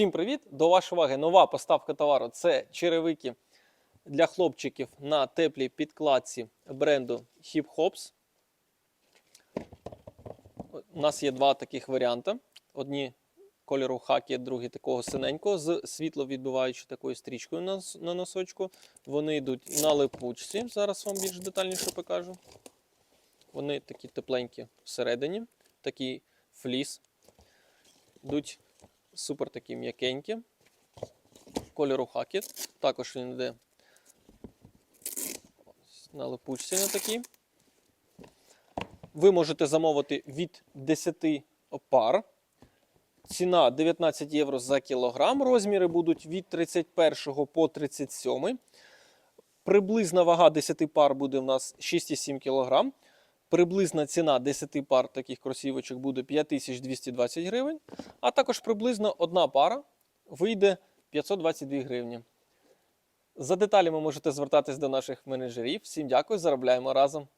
Всім привіт! До вашої уваги нова поставка товару. Це черевики для хлопчиків на теплій підкладці бренду Hip Hops. У нас є два таких варіанти. Одні кольору хакі, другі такого синенького з світловідбиваючою такою стрічкою на, на носочку. Вони йдуть на липучці. Зараз вам більш детальніше покажу. Вони такі тепленькі всередині, такий фліс. Йдуть супер такі м'якенькі. Кольору хакі. Також він йде на липучці на такій. Ви можете замовити від 10 пар. Ціна 19 євро за кілограм. Розміри будуть від 31 по 37. Приблизна вага 10 пар буде у нас 6,7 кг. Приблизна ціна 10 пар таких кросівочок буде 5220 гривень. А також приблизно одна пара вийде 522 гривні. За деталями можете звертатись до наших менеджерів. Всім дякую, заробляємо разом.